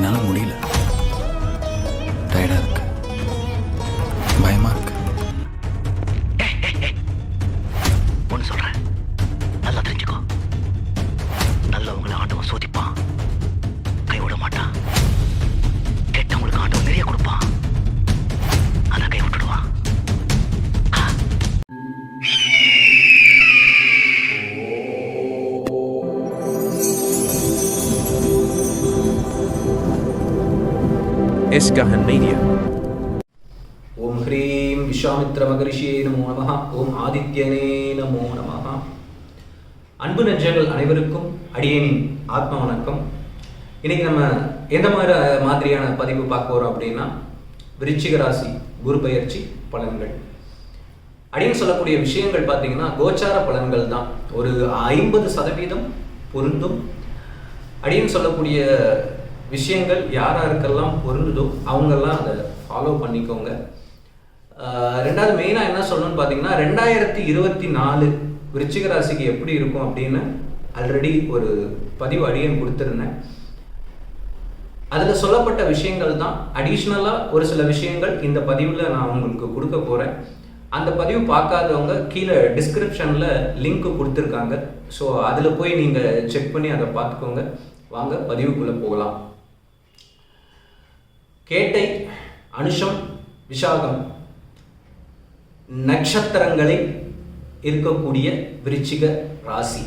என்னால் முடியல. Eskahan media ஓம் ஹ்ரீம் விஸ்வாமித்ர மகரிஷியே நமோ நமஹ ஓம் ஆதித்யனே நமோ நமஹ அன்பு நெஞ்சங்கள் அனைவருக்கும் அடியனின் ஆத்ம வணக்கம் இன்னைக்கு நம்ம எந்த மாதிரி மாதிரியான பதிவு பார்க்க போறோம் அப்படின்னா விருச்சிக ராசி குரு பயிற்சி பலன்கள் அப்படின்னு சொல்லக்கூடிய விஷயங்கள் பார்த்தீங்கன்னா கோச்சார பலன்கள் தான் ஒரு ஐம்பது சதவீதம் பொருந்தும் அப்படின்னு சொல்லக்கூடிய விஷயங்கள் யார் யாருக்கெல்லாம் பொருந்துதோ அவங்கெல்லாம் அதை ஃபாலோ பண்ணிக்கோங்க. ரெண்டாவது மெயினாக என்ன சொல்லணும்னு பார்த்தீங்கன்னா ரெண்டாயிரத்தி இருபத்தி நாலு விருச்சிக ராசிக்கு எப்படி இருக்கும் அப்படின்னு ஆல்ரெடி ஒரு பதிவு அடியன் கொடுத்துருந்தேன். அதில் சொல்லப்பட்ட விஷயங்கள் தான். அடிஷ்னலாக ஒரு சில விஷயங்கள் இந்த பதிவில் நான் உங்களுக்கு கொடுக்க போகிறேன் அந்த பதிவு பார்க்காதவங்க கீழே டிஸ்கிரிப்ஷனில் லிங்க் கொடுத்துருக்காங்க. ஸோ அதில் போய் நீங்கள் செக் பண்ணி அதை பார்த்துக்கோங்க. வாங்க பதிவுக்குள்ளே போகலாம். கேட்டை அனுஷம் விசாகம் நட்சத்திரங்களில் இருக்கக்கூடிய விருச்சிக ராசி.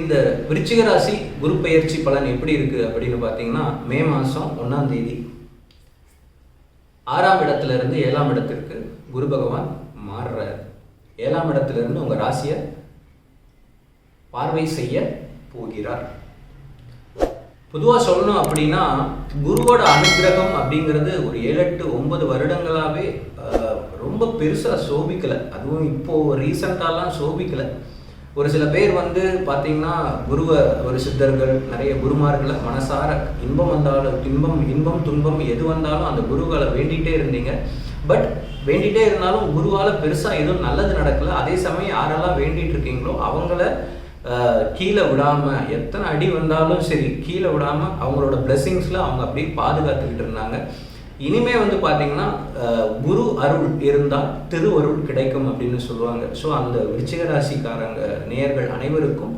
இந்த விருச்சிக ராசி குரு பெயர்ச்சி பலன் எப்படி இருக்கு அப்படின்னு பார்த்தீங்கன்னா மே மாதம் ஒன்றாம் தேதி ஆறாம் இடத்துல இருந்து ஏழாம் இடத்திற்கு குரு பகவான் மாறுறார். ஏழாம் இடத்துல உங்கள் ராசியை பார்வை செய்ய போகிறார். பொதுவாக சொல்லணும் அப்படின்னா குருவோட அனுகிரகம் அப்படிங்கிறது ஒரு ஏழு எட்டு ஒன்பது வருடங்களாகவே ரொம்ப பெருசாக சோபிக்கலை. அதுவும் இப்போது ரீசண்டாலாம் சோபிக்கலை. ஒரு சில பேர் வந்து பார்த்தீங்கன்னா குருவை ஒரு சித்தர்கள் நிறைய குருமார்களை மனசார இன்பம் வந்தாலும் இன்பம் இன்பம் துன்பம் எது வந்தாலும் அந்த குருவால் வேண்டிகிட்டே இருந்தீங்க. பட் வேண்டிகிட்டே இருந்தாலும் குருவால் பெருசாக எதுவும் நல்லது நடக்கல. அதே சமயம் யாரெல்லாம் வேண்டிகிட்டு இருக்கீங்களோ அவங்கள கீழே விடாமல் எத்தனை அடி வந்தாலும் சரி கீழே விடாமல் அவங்களோட பிளெஸிங்ஸ்ல அவங்க அப்படியே பாதுகாத்துக்கிட்டு இருந்தாங்க. இனிமே வந்து பார்த்தீங்கன்னா குரு அருள் இருந்தால் திருவருள் கிடைக்கும் அப்படின்னு சொல்லுவாங்க. ஸோ அந்த விருச்சிக ராசிக்காரங்க நேயர்கள் அனைவருக்கும்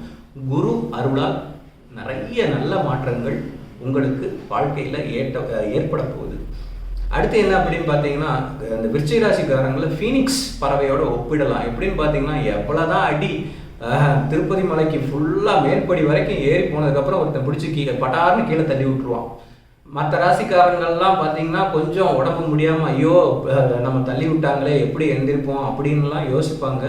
குரு அருளால் நிறைய நல்ல மாற்றங்கள் உங்களுக்கு வாழ்க்கையில் ஏற்ற ஏற்பட போகுது. அடுத்து என்ன அப்படின்னு பார்த்தீங்கன்னா இந்த விருச்சிக ராசிக்காரங்களை ஃபீனிக்ஸ் பறவையோட ஒப்பிடலாம். எப்படின்னு பார்த்தீங்கன்னா எவ்வளோதான் அடி திருப்பதி மலைக்கு ஃபுல்லாக மேற்படி வரைக்கும் ஏறி போனதுக்கப்புறம் ஒருத்தன் பிடிச்சி கீழே பட்டார்னு கீழே தள்ளி விட்டுருவான். மற்ற ராசிக்காரங்கள்லாம் பார்த்தீங்கன்னா கொஞ்சம் உடம்பு முடியாமல் ஐயோ நம்ம தள்ளி விட்டாங்களே எப்படி எழுந்திருப்போம்? அப்படின்லாம் யோசிப்பாங்க.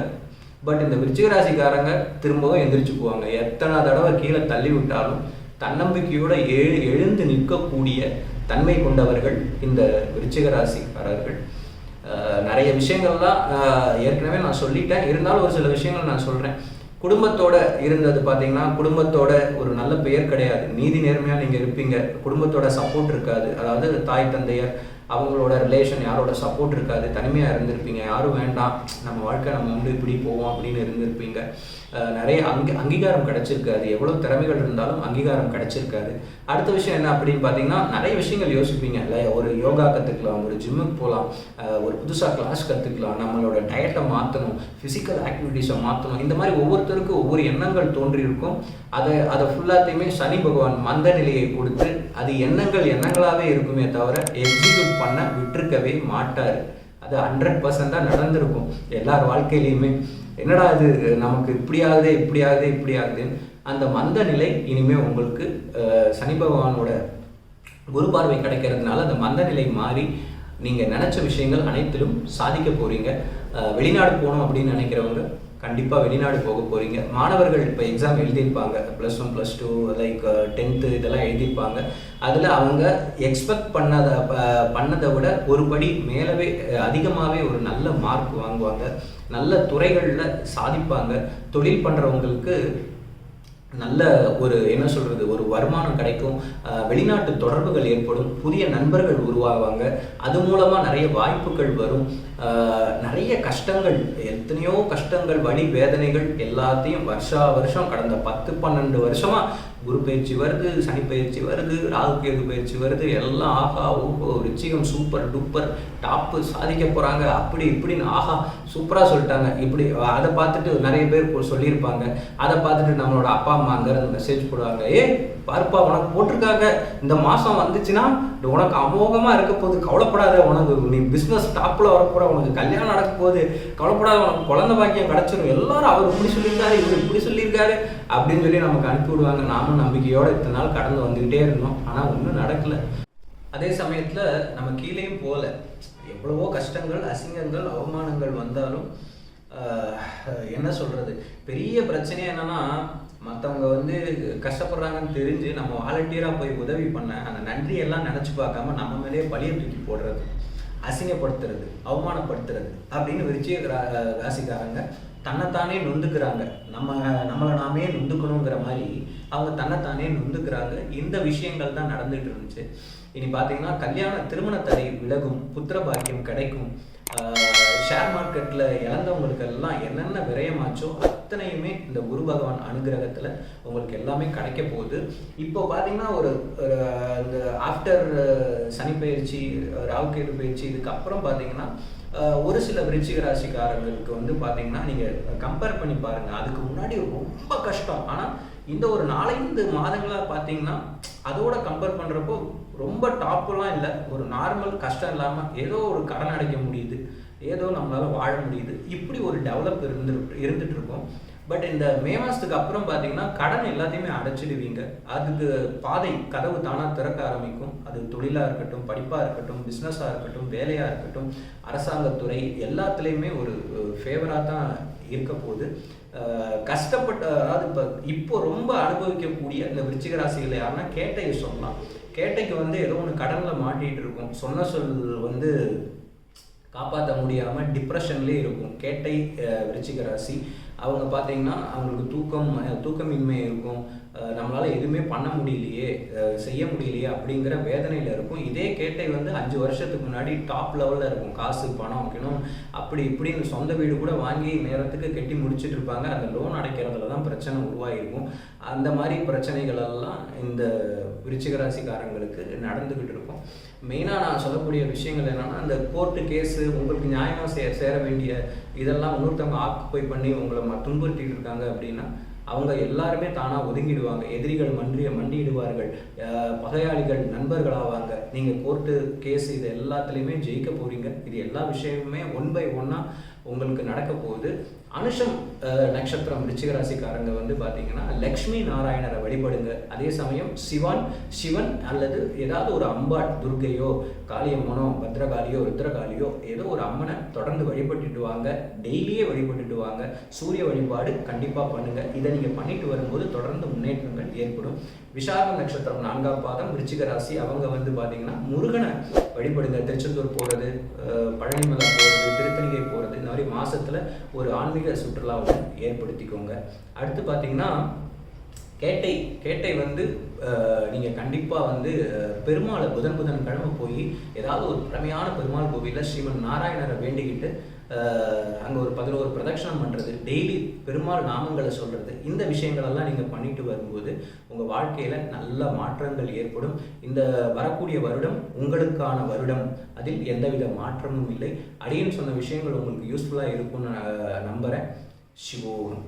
பட் இந்த விருச்சிக ராசிக்காரங்க திரும்பவும் எந்திரிச்சுக்குவாங்க எத்தனை தடவை கீழே தள்ளி விட்டாலும் தன்னம்பிக்கையோட எழு எழுந்து நிற்கக்கூடிய தன்மை கொண்டவர்கள் இந்த விருச்சிக ராசிக்காரர்கள். நிறைய விஷயங்கள்லாம் ஏற்கனவே நான் சொல்லிட்டேன். இருந்தாலும் ஒரு சில விஷயங்கள் நான் சொல்கிறேன் குடும்பத்தோட இருந்தது பார்த்தீங்கன்னா குடும்பத்தோட ஒரு நல்ல பெயர் கிடையாது. நீதி நேர்மையாக நீங்கள் இருப்பீங்க. குடும்பத்தோட சப்போர்ட் இருக்காது. அதாவது தாய் தந்தையர் அவங்களோட ரிலேஷன் யாரோட சப்போர்ட் இருக்காது. தனிமையாக இருந்திருப்பீங்க. யாரும் வேண்டாம். நம்ம வாழ்க்கை நம்ம வந்து இப்படி போவோம் அப்படின்னு இருந்திருப்பீங்க. நிறைய அங்கி அங்கீகாரம் கிடச்சிருக்காது. எவ்வளோ திறமைகள் இருந்தாலும் அங்கீகாரம் கிடச்சிருக்காது. அடுத்த விஷயம் என்ன அப்படின்னு பார்த்தீங்கன்னா நிறைய விஷயங்கள் யோசிப்பீங்க. இல்லை ஒரு யோகா கற்றுக்கலாம் ஒரு ஜிம்முக்கு போகலாம் ஒரு புதுசாக கிளாஸ் கற்றுக்கலாம் நம்மளோட டயட்டை மாற்றணும் ஃபிசிக்கல் ஆக்டிவிட்டீஸை மாற்றணும் இந்த மாதிரி ஒவ்வொருத்தருக்கும் ஒவ்வொரு எண்ணங்கள் தோன்றியிருக்கும். அதை அதை ஃபுல்லாத்தையுமே சனி பகவான் மந்த நிலையை கொடுத்து அது எண்ணங்கள் எண்ணங்களாகவே இருக்குமே தவிர எக்ஸிக்யூட் பண்ண விட்டுருக்கவே மாட்டார். அது ஹண்ட்ரட் பர்சன்ட் தான் நடந்திருக்கும். எல்லார் வாழ்க்கையிலையுமே. என்னடா இது? நமக்கு இப்படி ஆகுதே இப்படி இப்படி அந்த மந்த நிலை இனிமே உங்களுக்கு சனி பகவானோட குரு பார்வை கிடைக்கிறதுனால அந்த மந்த நிலை மாறி நீங்கள் நினச்ச விஷயங்கள் அனைத்திலும் சாதிக்க போகிறீங்க வெளிநாடு போகணும் அப்படின்னு நினைக்கிறவங்க கண்டிப்பாக வெளிநாடு போக போகிறீங்க மாணவர்கள் இப்போ எக்ஸாம் எழுதியிருப்பாங்க. Plus one plus two like tenth இதெல்லாம் எழுதியிருப்பாங்க. அதில் அவங்க எக்ஸ்பெக்ட் பண்ணதை பண்ணதை விட ஒரு படி மேலவே அதிகமாகவே ஒரு நல்ல மார்க் வாங்குவாங்க. நல்ல துறைகளில் சாதிப்பாங்க. தொழில் பண்ணுறவங்களுக்கு நல்ல ஒரு என்ன சொல்கிறது ஒரு வருமானம் கிடைக்கும். வெளிநாட்டு தொடர்புகள் ஏற்படும். புதிய நண்பர்கள் உருவாவாங்க. அது மூலமாக நிறைய வாய்ப்புகள் வரும். நிறைய கஷ்டங்கள் எத்தனையோ கஷ்டங்கள் வலி வேதனைகள் எல்லாத்தையும் வருஷா வருஷம் கடந்த பத்து பன்னெண்டு வருஷமாக குரு பயிற்சி வருது சனி பயிற்சி வருது ராகு கேது பயிற்சி வருது எல்லாம் ஆஹா ஓஹோ ரிச்சிகம் சூப்பர் டூப்பர் டாப்பு சாதிக்க போகிறாங்க அப்படி இப்படின்னு ஆஹா சூப்பராக சொல்லிட்டாங்க. இப்படி அதை பார்த்துட்டு நிறைய பேர் சொல்லியிருப்பாங்க. அதை பார்த்துட்டு நம்மளோட அப்பா அம்மா அங்கேருந்து மெசேஜ் போடுவாங்க. ஏ பார்ப்பா உனக்கு போட்டிருக்காங்க இந்த மாதம் வந்துச்சுன்னா உனக்கு அமோகமாக இருக்க போகுது. கவலைப்படாத உனக்கு நீ பிஸ்னஸ் டாப்பில் வரப்போற உனக்கு கல்யாணம் நடக்க போகுது. கவலைப்படாத உனக்கு குழந்தை பாக்கியம் கிடச்சிரும். எல்லாரும் அவர் இப்படி சொல்லியிருக்காரு இவர் இப்படி சொல்லியிருக்காரு அப்படின்னு சொல்லி நமக்கு அனுப்பி விடுவாங்க. நாமும் நம்பிக்கையோட இத்தனை நாள் கடந்து வந்துக்கிட்டே இருந்தோம். ஆனால் ஒன்றும் நடக்கல. அதே சமயத்தில் நம்ம கீழேயும் போகல. எவ்வளவோ கஷ்டங்கள் அசிங்கங்கள் அவமானங்கள் வந்தாலும் என்ன சொல்கிறது பெரிய பிரச்சனையே என்னன்னா மற்றவங்க வந்து கஷ்டப்படுறாங்கன்னு தெரிஞ்சு நம்ம வாலண்டியராக போய் உதவி பண்ண அந்த நன்றியெல்லாம் நினச்சி பார்க்காம நம்ம மேலேயே பழியை தூக்கி போடுறது அசிங்கப்படுத்துறது அவமானப்படுத்துறது அப்படின்னு விருச்சிக ராசிக்காரங்க தன்னைத்தானே நொந்துக்கிறாங்க. நம்ம நம்மளை நாமே நொந்துக்கணுங்கிற மாதிரி அவங்க தன்னைத்தானே நொந்துக்கிறாங்க. இந்த விஷயங்கள் தான் நடந்துகிட்டு இருந்துச்சு. இனி பார்த்தீங்கன்னா கல்யாண திருமண தடை விலகும் புத்திர பாக்கியம் கிடைக்கும். ஷேர் மார்க்கெட்டில் இழந்தவங்களுக்கு எல்லாம் என்னென்ன விரயமாச்சோ அத்தனையுமே இந்த குரு பகவான் அனுகிரகத்தில் உங்களுக்கு எல்லாமே கிடைக்க போகுது. இப்போ பார்த்தீங்கன்னா ஒரு இந்த ஆஃப்டர் சனி பயிற்சி ராகுகேது பயிற்சி இதுக்கப்புறம் பார்த்தீங்கன்னா ஒரு சில விருச்சிக ராசிக்காரங்களுக்கு வந்து பார்த்தீங்கன்னா நீங்கள் கம்பேர் பண்ணி பாருங்கள் அதுக்கு முன்னாடி ரொம்ப கஷ்டம். ஆனால் இந்த ஒரு நாலஞ்சு மாதங்களாக பார்த்தீங்கன்னா அதோட கம்பேர் பண்ணுறப்போ ரொம்ப டாப்பெல்லாம் இல்லை. ஒரு நார்மல் கஷ்டம் இல்லாமல் ஏதோ ஒரு கடன் அடைக்க முடியுது. ஏதோ நம்மளால் வாழ முடியுது. இப்படி ஒரு டெவலப் இருந்து இருந்துட்டு இருக்கோம். பட் இந்த மே மாதத்துக்கு அப்புறம் பார்த்தீங்கன்னா கடன் எல்லாத்தையுமே அடைச்சிடுவீங்க. அதுக்கு பாதை கதவு தானாக திறக்க ஆரம்பிக்கும். அது தொழிலாக இருக்கட்டும் படிப்பாக இருக்கட்டும் பிஸ்னஸாக இருக்கட்டும் வேலையாக இருக்கட்டும் அரசாங்கத்துறை எல்லாத்துலேயுமே ஒரு ஃபேவராக தான் இருக்க போகுது. கஷ்டப்பட்ட அதாவது இப்போ இப்போ ரொம்ப அனுபவிக்கக்கூடிய இந்த விருச்சிக ராசிகள் யாருன்னா கேட்டையை சொல்லலாம். கேட்டைக்கு வந்து ஏதோ ஒன்று கடனில் மாட்டிகிட்டு இருக்கும். சொன்ன சொல் வந்து காப்பாற்ற முடியாமல் டிப்ரெஷன்லேயே இருக்கும். கேட்டை விருச்சிக ராசி. அவங்க பார்த்தீங்கன்னா அவங்களுக்கு தூக்கம் தூக்கமின்மை இருக்கும். நம்மளால் எதுவுமே பண்ண முடியலையே செய்ய முடியலையே அப்படிங்கிற வேதனையில் இருக்கும். இதே கேட்டை வந்து அஞ்சு வருஷத்துக்கு முன்னாடி டாப் லெவலில் இருக்கும். காசு பணம் வைக்கணும் அப்படி இப்படின்னு சொந்த வீடு கூட வாங்கி நேரத்துக்கு கட்டி முடிச்சிட்டு இருப்பாங்க. அந்த லோன் அடைக்கிறதுல தான் பிரச்சனை உருவாகிருக்கும் அந்த மாதிரி பிரச்சனைகள் எல்லாம் இந்த விருச்சிகராசிக்காரங்களுக்கு நடந்துக்கிட்டு இருக்கும். மெயினாக நான் சொல்லக்கூடிய விஷயங்கள் என்னன்னா அந்த கோர்ட்டு கேஸு உங்களுக்கு நியாயமாக சே சேர வேண்டிய இதெல்லாம் இன்னொருத்தவங்க ஆக்குப்பை பண்ணி உங்களை ம- துன்புறுத்திட்டு இருக்காங்க அப்படின்னா அவங்க எல்லாருமே தானாக ஒதுங்கிடுவாங்க. எதிரிகள் மன்றிய மண்டியிடுவார்கள். பகையாளிகள் நண்பர்களாவாங்க. நீங்கள் கோர்ட்டு கேஸ் இது எல்லாத்துலேயுமே ஜெயிக்க போகிறீங்க இது எல்லா விஷயமுமே ஒன் பை ஒன்னாக உங்களுக்கு நடக்க போகுது. அனுஷம் நட்சத்திரம் ரிச்சிகராசிக்காரங்க வந்து பார்த்தீங்கன்னா லக்ஷ்மி நாராயணரை வழிபடுங்க. அதே சமயம் சிவன் சிவன் அல்லது ஏதாவது ஒரு அம்பாள் துர்க்கையோ காளியம்மனோ பத்ரகாளியோ ருத்ரகாளியோ ஏதோ ஒரு அம்மனை தொடர்ந்து வழிபட்டுட்டு வாங்க. டெய்லியே வழிபட்டுட்டு வாங்க. சூரிய வழிபாடு கண்டிப்பாக பண்ணுங்கள் இதை நீங்கள் பண்ணிட்டு வரும்போது தொடர்ந்து முன்னேற்றங்கள் ஏற்படும். விசாக நட்சத்திரம் நான்காம் பாதம் விருச்சிக ராசி அவங்க வந்து பார்த்தீங்கன்னா முருகனை வழிபடுங்க. திருச்செந்தூர் போகிறது பழனிமலை போகிறது திருத்தணிகை போகிறது இந்த மாதிரி மாதத்தில் ஒரு ஆன்மீக சுற்றுலாவை ஏற்படுத்திக்கோங்க. அடுத்து பார்த்தீங்கன்னா கேட்டை கேட்டை வந்து நீங்கள் கண்டிப்பாக வந்து பெருமாளை புதன் புதன் கிழமை போய் ஏதாவது ஒரு பழமையான பெருமாள் கோவிலில் ஸ்ரீமன் நாராயணரை வேண்டிக்கிட்டு அங்கே ஒரு பதினோரு பிரதட்சணம் பண்ணுறது டெய்லி பெருமாள் நாமங்களை சொல்கிறது இந்த விஷயங்களெல்லாம் நீங்கள் பண்ணிட்டு வரும்போது உங்கள் வாழ்க்கையில் நல்ல மாற்றங்கள் ஏற்படும். இந்த வரக்கூடிய வருடம் உங்களுக்கான வருடம். அதில் எந்தவித மாற்றமும் இல்லை. அடியன் சொன்ன விஷயங்கள் உங்களுக்கு யூஸ்ஃபுல்லாக இருக்கும்னு நான் சிவோகம்